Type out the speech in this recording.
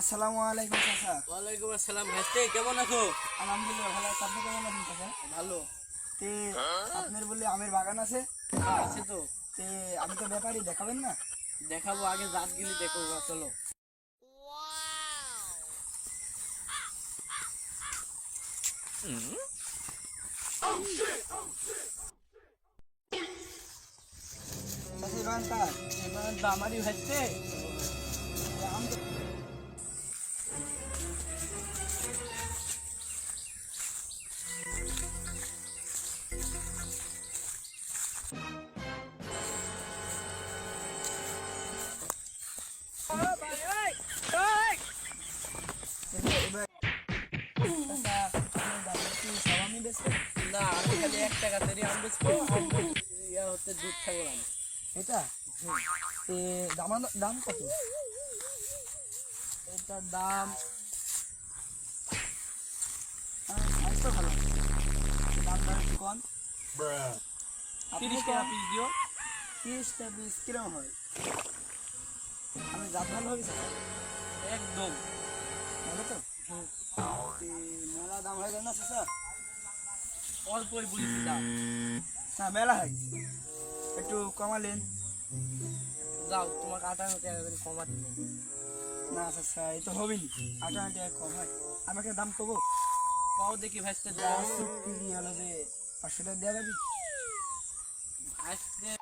আসসালামু আলাইকুম চাচা। ওয়ালাইকুম আসসালাম ভাইস্তে কেমন আছো? আলহামদুলিল্লাহ ভালো। আপনি কেমন আছেন চাচা? ভালো। তে আপনার বলে আমের বাগান আছে? আছে তো। তে আমি তো ব্যাপারী দেখাবেন না? দেখাবো আগে জাত গিলি দেখো চলো। আমারই এ আম না আমি খালি এক টাকা তৈরি আম ইয়া হচ্ছে দুধ খাব আমি এটা দাম দাম কত এটার দাম আহ, ভালো দাম দাম একটু কম তিরিশ টাকা পিস দিও তিরিশটা পিস কিরম হয়? আমি জাত ভালো হবে একদম। ভালো তো? না চাচা অল্পই বলেছি দাম না মেলা হয়। একটু কমালেন। যাও তোমাকে আটান্ন টাকা করে কমা দিল না চাচা এই তো হবেই। আটান্ন টাকা কম হয়। আমি দাম কবো? কও দেখি ভাইসটা দাও কি হলো যে পাঁচশো টাকা দেওয়া যাবি। ভাইসটা